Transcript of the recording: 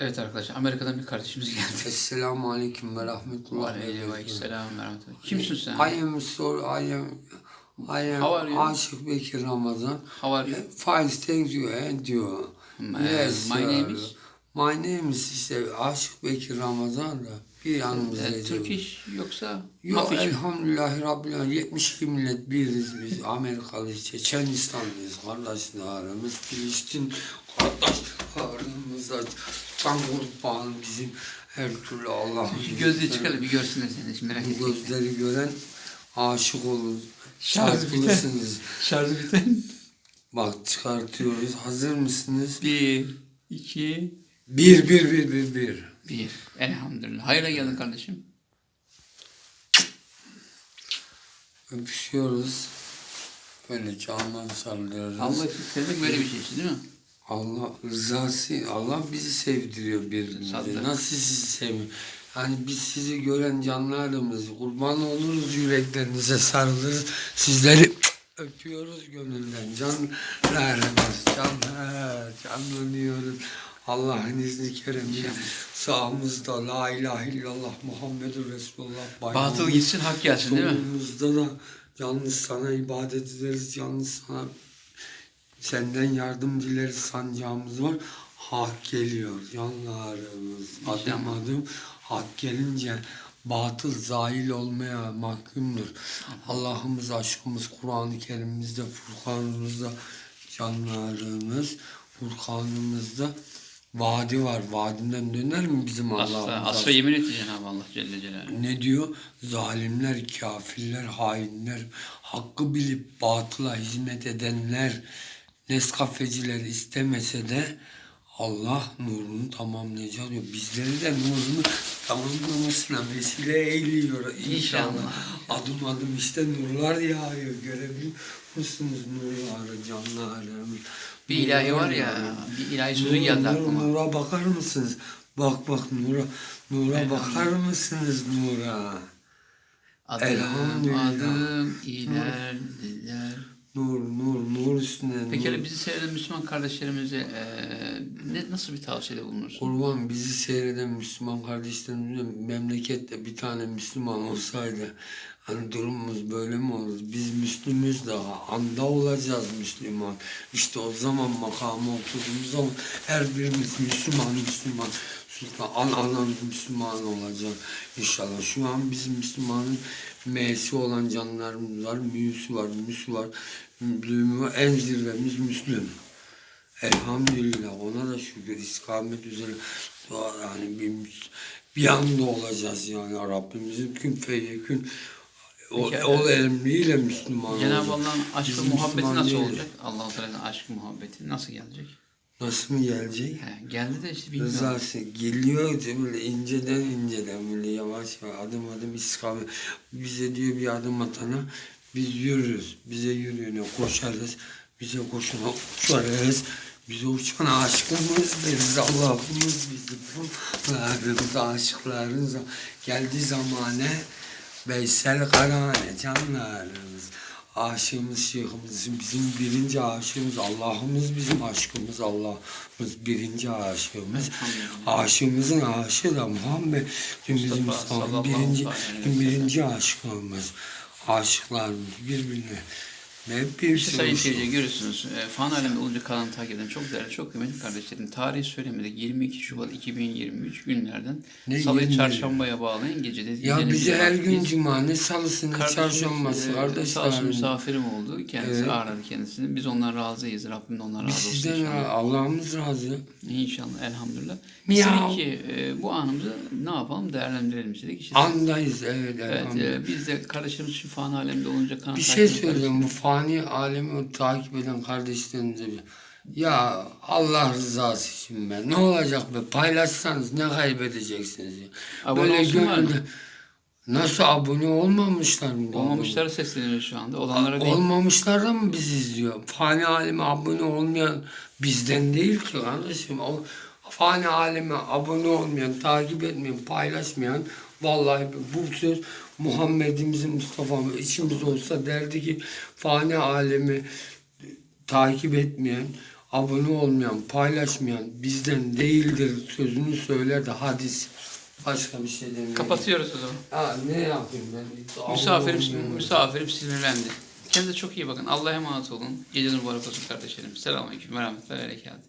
Evet arkadaşlar Amerika'dan bir kardeşimiz geldi. Esselamu Aleyküm ve Rahmetullah. Aleykümselam ve rahmetullah. Kimsin sen? I am sorry, I am, I am How are you? Aşık Bekir Ramazan. How are you? Fine, thank you, and you. My- yes, my name is? My name is işte Aşık Bekir Ramazan da bir yanımızda. Ee, Turkish yoksa Yok elhamdülillahi Rabbil Alemin. 72 millet biriz biz. Amerikalı, Çeçenistanlıyız kardeşlerimiz. Filistin kardeşlerimiz. Can kurban bizim her türlü Allah'ın. Şu gözlüğü çıkarın bir görsünler seni şimdi merak Bu etme. gözleri gören aşık olur. Şarj Çarpılısınız. Şarjı biten. Bak çıkartıyoruz. Hazır mısınız? Bir, iki, Bir, bir, bir, bir, bir. bir. Elhamdülillah. Hayırla geldin kardeşim. Öpüşüyoruz. Böyle candan sarılıyoruz. Allah sevmek böyle bir şey değil mi? Allah rızası, Allah bizi sevdiriyor. Sadece. Nasıl sizi seviyor? Hani biz sizi gören canlarımız, kurban oluruz yüreklerinize sarılırız. Sizleri öpüyoruz gönülden. Canlarımız, canlar, canlanıyoruz. Allah'ın izni keremiyle sağımızda La ilahe illallah Muhammedur Resulullah Batıl bayrağımız, gitsin hak gelsin değil mi? Solumuzda da yalnız sana ibadet ederiz, yalnız sana senden yardım dileriz sancağımız var. Hak geliyor canlarımız. Adım adım hak gelince batıl zahil olmaya mahkumdur. Allah'ımız aşkımız Kur'an-ı Kerim'imizde Furkan'ımızda canlarımız Furkan'ımızda vadi var. Vadinden döner mi bizim Asla, Allah'ımız? asla yemin etti Cenab-ı Allah Celle Celaluhu. Ne diyor? Zalimler, kafirler, hainler, hakkı bilip batıla hizmet edenler, Nescafeciler istemese de Allah nurunu tamamlayacak diyor. Bizleri de nurunu tamamlamasına vesile eyliyor inşallah. İnşallah. Adım adım işte nurlar yağıyor. Görebiliyor musunuz nurları canlarım? Bir ilahi var ya, yağıyor. bir ilahi sözü Nur, geldi aklıma. Nura bakar mısınız? Bak bak Nura. Nura bakar mısınız Nura? Adım Elhamdülillah. adım ilerler. Nur, nur, nur üstüne Peki nur. bizi seyreden Müslüman kardeşlerimize eee, ne nasıl bir tavsiyede bulunursun? Kurban bizi seyreden Müslüman kardeşlerimize memlekette bir tane Müslüman olsaydı hani durumumuz böyle mi olur? Biz Müslümüz daha anda olacağız Müslüman. İşte o zaman makama oturduğumuz zaman her birimiz Müslüman Müslüman. Sultan an anan Müslüman olacak inşallah. Şu an bizim Müslümanın M'si olan canlarımız var, mü'sü var, müsü var. Müslümü. En zirvemiz Müslüm. Elhamdülillah ona da şükür istikamet üzere yani bir, bir anda olacağız yani Rabbimizin kün feyekün o, Peki, ol emriyle Müslüman Cenab-ı. Allah'ın aşkı Biz muhabbeti Müslüman nasıl değiliz. olacak? Allah-u Teala'nın aşkı muhabbeti nasıl gelecek? Nasıl mı gelecek? He, geldi de işte bilmiyorum. Rızası geliyor diyor böyle inceden inceden böyle yavaş yavaş adım adım istikamet. Bize diyor bir adım atana biz yürürüz. Bize yürüyene koşarız. Bize koşana uçarız. Bize uçan aşkımız deriz. Allah'ımız bizi kullarımız, aşıklarımız geldiği zamane Veysel Karahane canlarımız. Aşığımız, şeyhimiz, bizim birinci aşığımız, Allah'ımız bizim aşkımız, Allah'ımız birinci aşığımız. Aşığımızın aşığı da Muhammed bizim Mustafa birinci, birinci aşkımız. Aşıklarımız birbirine. İşte sayın sürü- seyirciler görüyorsunuz. E, fan alemde olunca kanalını takip eden çok değerli, çok kıymetli kardeşlerim. Tarihi söylemedik 22 Şubat 2023 günlerden Ne, Salı 20? çarşambaya bağlayan gecede. Ya bize her gün cuma ne salısı ne Kardeşimiz, çarşambası e, Sağ olsun misafirim oldu. Kendisi Evet. ağırladı kendisini. Biz ondan razıyız. Rabbim de ondan Biz razı olsun sizden. Allah'ımız razı. İnşallah elhamdülillah. Miyav. Ki e, bu anımızı ne yapalım değerlendirelim istedik. İşte, Andayız evet. evet, elhamdülillah. e, biz de kardeşlerimiz için fan alemde olunca kanal Bir şey söyleyeyim bu fani alemi takip eden kardeşlerimize bir. Ya Allah rızası için be. Ne olacak be? Paylaşsanız ne kaybedeceksiniz ya? Abone mı? Nasıl abone olmamışlar mı? Olmamışlara sesleniyoruz şu anda. Olanlara değil. Olmamışlar da mı bizi izliyor? Fani aleme abone olmayan bizden değil ki kardeşim. O fani aleme abone olmayan, takip etmeyen, paylaşmayan vallahi bu söz Muhammed'imizin Mustafa'mız içimiz olsa derdi ki fani alemi takip etmeyen, abone olmayan, paylaşmayan bizden değildir sözünü söyler de hadis. Başka bir şey demiyorum. Kapatıyoruz o zaman. Ha, ne yapayım ben? Misafirim, misafirim sinirlendi. Kendinize çok iyi bakın. Allah'a emanet olun. Geceniz mübarek olsun kardeşlerim. Selamünaleyküm ve rahmetullahi ve.